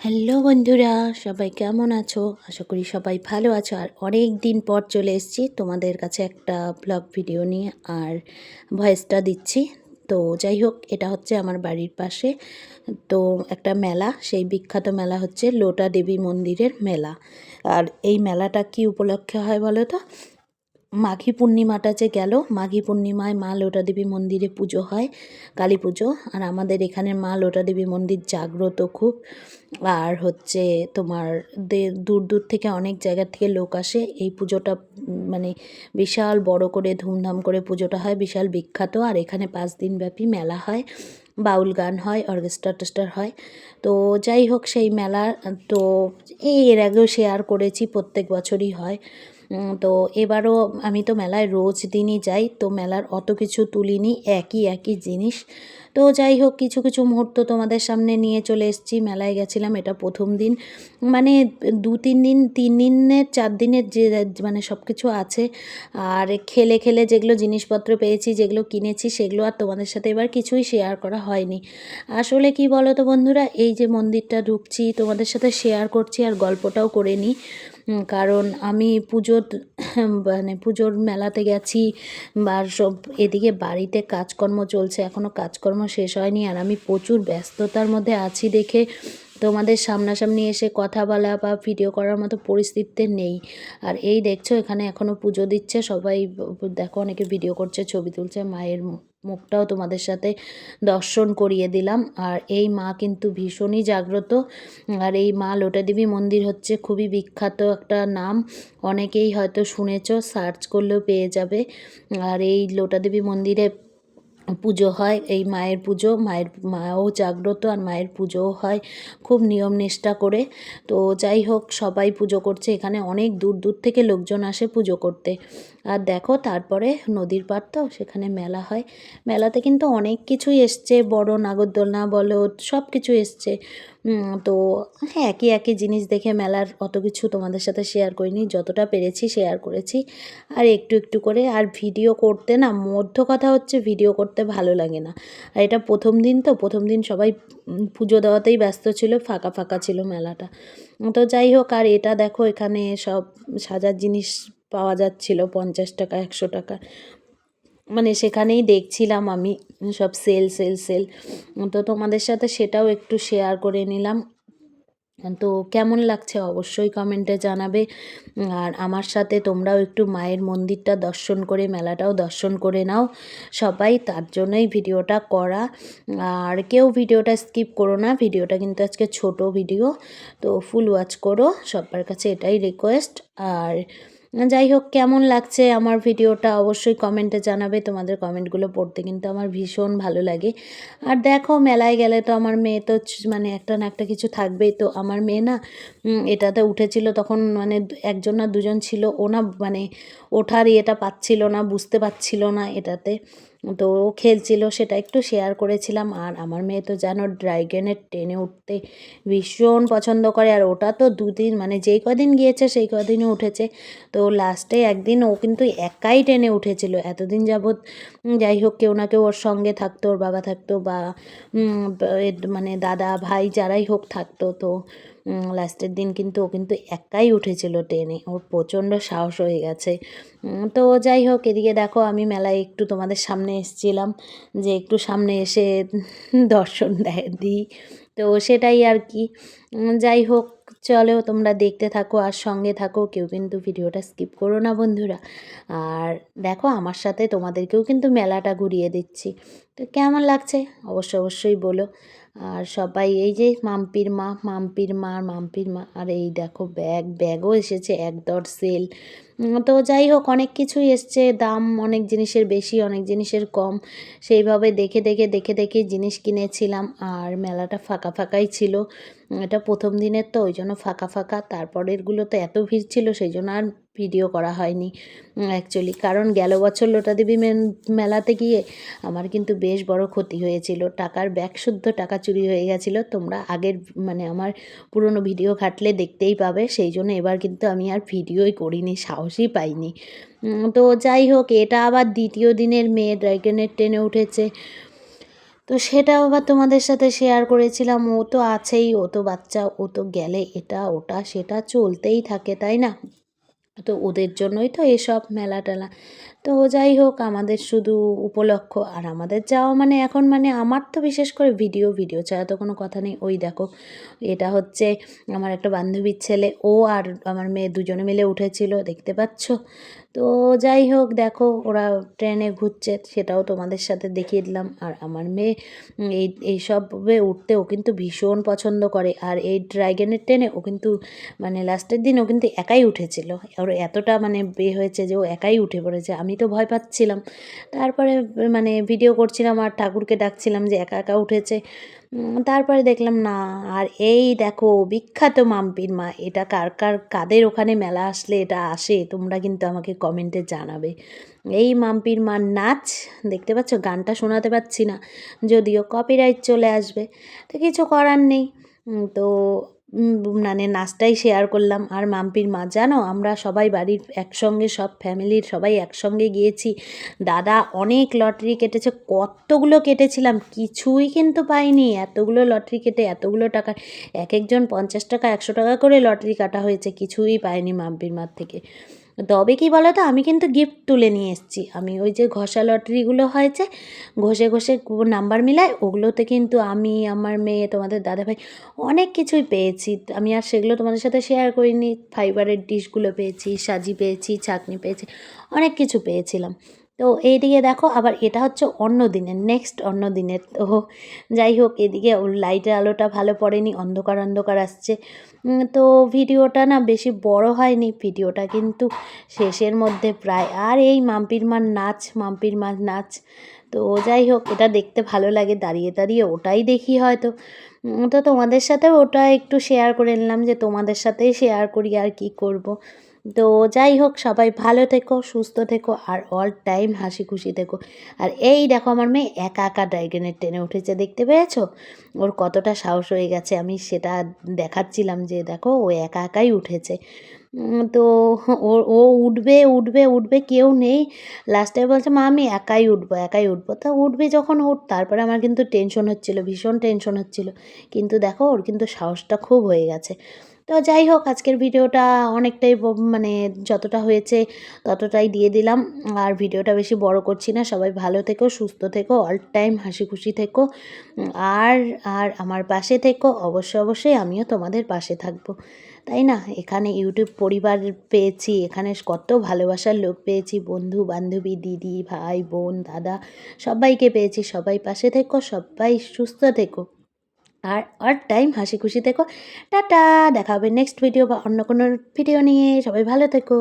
Hello বন্ধুরা, সবাই কেমন আছো? আশা করি সবাই ভালো আছো। আর অনেক দিন পর চলে এসেছি তোমাদের কাছে একটা ব্লগ ভিডিও নিয়ে আর ভয়েসটা দিচ্ছি। তো যাই হোক, এটা হচ্ছে আমার বাড়ির পাশে। তো একটা মেলা, সেই বিখ্যাত মেলা হচ্ছে লোটা দেবী মন্দিরের মেলা। আর এই মেলাটা কি উপলক্ষে হয় বলো তো? মাঘী পূর্ণিমাটা যে গেল, মাঘী পূর্ণিমায় মা লোটা দেবী মন্দিরে পুজো হয়, কালী পুজো। আর আমাদের এখানে মা লোটা দেবী মন্দির জাগ্রত খুব। আর হচ্ছে তোমার দূর দূর থেকে অনেক জায়গা থেকে লোক আসে। এই পুজোটা মানে বিশাল বড় করে ধুমধাম করে পুজোটা হয়, বিশাল বিখ্যাত। আর এখানে পাঁচ দিন ব্যাপী মেলা হয়, বাউল গান হয়, অর্কেস্ট্রা টেস্টার হয়। তো যাই হোক সেই মেলা, তো এর আগেও শেয়ার করেছি, প্রত্যেক বছরই হয়। তো এবারও আমি তো মেলায় রোজ দিনই যাই, তো মেলার অত কিছু তুলিনি, একই একই জিনিস। তো যাই হোক, কিছু কিছু মুহূর্ত তোমাদের সামনে নিয়ে চলে এসেছি, মেলায় গেছিলাম, এটা প্রথম দিন। মানে দু, তিন দিন, তিন দিনের, চার দিনের যে মানে সব কিছু আছে, আর খেলে খেলে যেগুলো জিনিসপত্র পেয়েছি, যেগুলো কিনেছি, সেগুলো আর তোমাদের সাথে এবার কিছুই শেয়ার করা হয়নি। আসলে কি বলো তো বন্ধুরা, এই যে মন্দিরটা ঢুকছি, তোমাদের সাথে শেয়ার করছি আর গল্পটাও করে নিই। কারণ আমি পুজোর মানে পুজোর মেলাতে গেছি বা সব এদিকে বাড়িতে কাজকর্ম চলছে এখনও কাজকর্ম শেষ হয়নি। আর আমি প্রচুর ব্যস্ততার মধ্যে আছি দেখে তোমাদের সামনাসামনি এসে কথা বলা বা ভিডিও করার মতো পরিস্থিতিতে নেই। আর এই দেখছ, এখানে এখনও পুজো দিচ্ছে, সবাই, দেখো অনেকে ভিডিও করছে, ছবি তুলছে, মায়ের মুখটাও তোমাদের সাথে দর্শন করিয়ে দিলাম। আর এই মা কিন্তু ভীষণই জাগ্রত। আর এই মা লোটাদেবী মন্দির হচ্ছে খুবই বিখ্যাত একটা নাম। অনেকেই হয়তো শুনেছ, সার্চ করলেও পেয়ে যাবে। আর এই লোটাদেবী মন্দিরে পুজো হয়, এই মায়ের পুজো, মায়ের মাও জাগ্রত আর মায়ের পুজোও হয়, খুব নিয়ম নিষ্ঠা করে। তো যাই হোক, সবাই পুজো করছে, এখানে অনেক দূর দূর থেকে লোকজন আসে পুজো করতে। আর দেখো, তারপরে নদীর পার তো, সেখানে মেলা হয়। মেলাতে কিন্তু অনেক কিছুই এসছে, বড় নাগরদোলনা বলো, সব কিছু এসছে। তো হ্যাঁ একই একই জিনিস দেখে মেলার অত কিছু তোমাদের সাথে শেয়ার করিনি, যতটা পেরেছি শেয়ার করেছি। আর একটু একটু করে, আর ভিডিও করতে না মধ্য কথা হচ্ছে ভিডিও করতে ভালো লাগে না। আর এটা প্রথম দিন তো, প্রথম দিন সবাই পুজো দেওয়াতেই ব্যস্ত ছিল, ফাঁকা ফাঁকা ছিল মেলাটা। তো যাই হোক, আর এটা দেখো এখানে সব সাজার জিনিস পাওয়া যাচ্ছিল, পঞ্চাশ টাকা, একশো টাকা। মানে সেখানেই দেখছিলাম আমি, সব সেল সেল সেল তো তোমাদের সাথে সেটাও একটু শেয়ার করে নিলাম। তো কেমন লাগছে অবশ্যই কমেন্টে জানাবে। আর আমার সাথে তোমরাও একটু মায়ের মন্দিরটা দর্শন করে, মেলাটাও দর্শন করে নাও। সবাই তার জন্যই ভিডিওটা করা। আর কেউ ভিডিওটা স্কিপ করো না, ভিডিওটা কিন্তু আজকে ছোট ভিডিও তো ফুল ওয়াচ করো। সবার কাছে এটাই রিকোয়েস্ট আর যাই হোক কেমন লাগছে আমার ভিডিওটা অবশ্যই কমেন্টে জানাবে। তোমাদের কমেন্টগুলো পড়তে কিন্তু আমার ভীষণ ভালো লাগে। আর দেখো, মেলায় গেলে তো আমার মেয়ে তো মানে একটা না একটা কিছু থাকবেই। তো আমার মেয়ে না এটাতে উঠেছিল তখন মানে একজন না দুজন ছিল। ও না মানে ওঠার ইয়েটা পাচ্ছিল না, বুঝতে পারছিল না এটাতে। তো ও খেলছিল, সেটা একটু শেয়ার করেছিলাম। আর আমার মেয়ে তো জানো ড্রাইগেনের ট্রেনে উঠতে ভীষণ পছন্দ করে। আর ওটা তো দুদিন মানে যেই কদিন গিয়েছে, সেই কদিনও উঠেছে। তো লাস্টে একদিন ও কিন্তু একাই ট্রেনে উঠেছিল। এতদিন যাবৎ যাই হোক, কেউ না কেউ ওর সঙ্গে থাকতো, ওর বাবা থাকতো বা মানে দাদা, ভাই, যারাই হোক থাকতো। তো লাস্টের দিন কিন্তু ও কিন্তু একাই উঠেছিল ট্রেনে। ওর প্রচণ্ড সাহস হয়ে গেছে। তো যাই হোক, এদিকে দেখো আমি মেলায় একটু তোমাদের সামনে এসেছিলাম, যে একটু সামনে এসে দর্শন দেয়, দিই। তো সেটাই আর কি। যাই হোক, চলো তোমরা দেখতে থাকো আর সঙ্গে থাকো, কেউ কিন্তু ভিডিওটা স্কিপ করো না বন্ধুরা। আর দেখো, আমার সাথে তোমাদেরকেও কিন্তু মেলাটা ঘুরিয়ে দিচ্ছি। তো কেমন লাগছে? অবশ্য অবশ্যই বলো। আর সবাই এই যে মাম্পির মা মাম্পির মা মাম্পির মা, আর এই দেখো ব্যাগ, ব্যাগও এসেছে একদর সেল। তো যাই হোক, অনেক কিছুই এসছে, দাম অনেক জিনিসের বেশি, অনেক জিনিসের কম। সেইভাবে দেখে দেখে দেখে দেখে জিনিস কিনেছিলাম, আর মেলাটা ফাঁকা ফাঁকাই ছিল। এটা প্রথম দিনের তো, ওই জন্য ফাঁকা ফাঁকা। তারপরেরগুলো তো এত ভিড় ছিল, সেই জন্য আর ভিডিও করা হয়নি অ্যাকচুয়ালি কারণ গেল বছর লোটাদেবী মেলাতে গিয়ে আমার কিন্তু বেশ বড় ক্ষতি হয়েছিল। টাকার ব্যাগ শুদ্ধ টাকা চুরি হয়ে গেছিল। তোমরা আগের মানে আমার পুরনো ভিডিও ঘাটলে দেখতেই পাবে। সেই জন্য এবার কিন্তু আমি আর ভিডিওই করিনি, সাহসই পাইনি। তো যাই হোক, এটা আবার দ্বিতীয় দিনের মেয়ে ড্রাইগনের ট্রেনে উঠেছে। তো সেটা আবার তোমাদের সাথে শেয়ার করেছিলাম। ও তো আছেই, ও তো বাচ্চা, ও তো গেলে এটা, ওটা, সেটা চলতেই থাকে, তাই না? তো ওদের জন্যই তো এসব মেলা টেলা তো যাই হোক, আমাদের শুধু উপলক্ষ। আর আমাদের যাওয়া মানে এখন মানে আমার তো বিশেষ করে ভিডিও ভিডিও ছাড়া তো কোনো কথা নেই। ওই দেখো, এটা হচ্ছে আমার একটা বান্ধবীর ছেলে। ও আর আমার মেয়ে দুজনে মিলে উঠেছিল, দেখতে পাচ্ছ? তো যাই হোক, দেখো, ওরা ট্রেনে ঘুরছে, সেটাও তোমাদের সাথে দেখিয়ে দিলাম। আর আমার মেয়ে এই এইসবে উঠতে ও কিন্তু ভীষণ পছন্দ করে। আর এই ড্রাইগনের ট্রেনে ও কিন্তু মানে লাস্টের দিন ও কিন্তু একাই উঠেছিল। ওর এতটা মানে বে হয়েছে যে ও একাই উঠে পড়েছে। আমি তো ভয় পাচ্ছিলাম। তারপরে মানে ভিডিও করছিলাম আর ঠাকুরকে ডাকছিলাম যে একা একা উঠেছে। তারপরে দেখলাম, না, আর এই দেখো, বিখ্যাত মাম্পির মা, এটা কার কার, কাদের ওখানে মেলা আসলে এটা আসে, তোমরা কিন্তু আমাকে কমেন্টে জানাবে। এই মাম্পির মার নাচ, দেখতে পাচ্ছ? গানটা শোনাতে পাচ্ছি না, যদিও কপিরাইট চলে আসবে, তো কিছু করার নেই। তো মানে নাচটাই শেয়ার করলাম। আর মাম্পির মা, জানো, আমরা সবাই বাড়ির একসঙ্গে, সব ফ্যামিলির সবাই একসঙ্গে গিয়েছি। দাদা অনেক লটারি কেটেছে, কতগুলো কেটেছিলাম কিছুই কিন্তু পাইনি। এতগুলো লটারি কেটে এতগুলো টাকা, এক একজন পঞ্চাশ টাকা, একশো টাকা করে লটারি কাটা হয়েছে, কিছুই পাইনি মাম্পির মার থেকে। তবে কি বলো তো আমি কিন্তু গিফট তুলে নিয়ে এসেছি। আমি ওই যে ঘষা লটারিগুলো হয়েছে, ঘষে ঘষে নাম্বার মিলায় ওগুলোতে কিন্তু আমি, আমার মেয়ে, তোমাদের দাদাভাই অনেক কিছুই পেয়েছি। আমি আর সেগুলো তোমাদের সাথে শেয়ার করিনি। ফাইবারের ডিশগুলো পেয়েছি, সাজি পেয়েছি ছাকনি পেয়েছি, অনেক কিছু পেয়েছিলাম। তো এইদিকে দেখো, আবার এটা হচ্ছে অন্য দিনের নেক্সট অন্য দিনের। তো যাই হোক, এদিকে লাইটের আলোটা ভালো পড়েনি, অন্ধকার অন্ধকার আসছে। তো ভিডিওটা না বেশি বড় হয়নি, ভিডিওটা কিন্তু শেষের মধ্যে প্রায়। আর এই মাম্পির মার নাচ, মাম্পির মার নাচ, তো যাই হোক, এটা দেখতে ভালো লাগে, দাঁড়িয়ে দাঁড়িয়ে ওটাই দেখি হয়তো। তো তোমাদের সাথে ওটা একটু শেয়ার করে নিলাম যে তোমাদের সাথেই শেয়ার করি আর কি করব। তো যাই হোক, সবাই ভালো থেকো, সুস্থ থেকো, আর অল টাইম হাসি খুশি থেকো। আর এই দেখো, আমার মেয়ে একা একা ড্রাইগনের ট্রেনে উঠেছে, দেখতে পেয়েছ? ওর কতটা সাহস হয়ে গেছে, আমি সেটা দেখাচ্ছিলাম যে দেখো, ও একা একাই উঠেছে। তো ও ও উঠবে উঠবে উঠবে, কেউ নেই। লাস্টে বলছে, মা, আমি একাই উঠবো একাই উঠবো। তা উঠবে যখন উঠ তারপরে আমার কিন্তু টেনশন হচ্ছিল, ভীষণ টেনশন হচ্ছিল। কিন্তু দেখো, ওর কিন্তু সাহসটা খুব হয়ে গেছে। তো যাই হোক, আজকের ভিডিওটা অনেকটাই মানে যতটা হয়েছে ততটাই দিয়ে দিলাম। আর ভিডিওটা বেশি বড় করছি না, সবাই ভালো থেকো, সুস্থ থেকো, অল টাইম হাসি খুশি থেকো। আর আর আমার পাশে থেকো, অবশ্যই অবশ্যই আমিও তোমাদের পাশে থাকব। তাই না? এখানে ইউটিউব পরিবার পেয়েছি, এখানে কত ভালোবাসার লোক পেয়েছি, বন্ধু, বান্ধবী, দিদি, ভাই, বোন, দাদা, সবাইকে পেয়েছি। সবাই পাশে থেকো, সবাই সুস্থ থেকো। আর আর টাইম হাসি খুশি থেকো। টাটা, দেখা হবে নেক্সট ভিডিও বা অন্য কোনো ভিডিও নিয়ে। সবাই ভালো থেকো।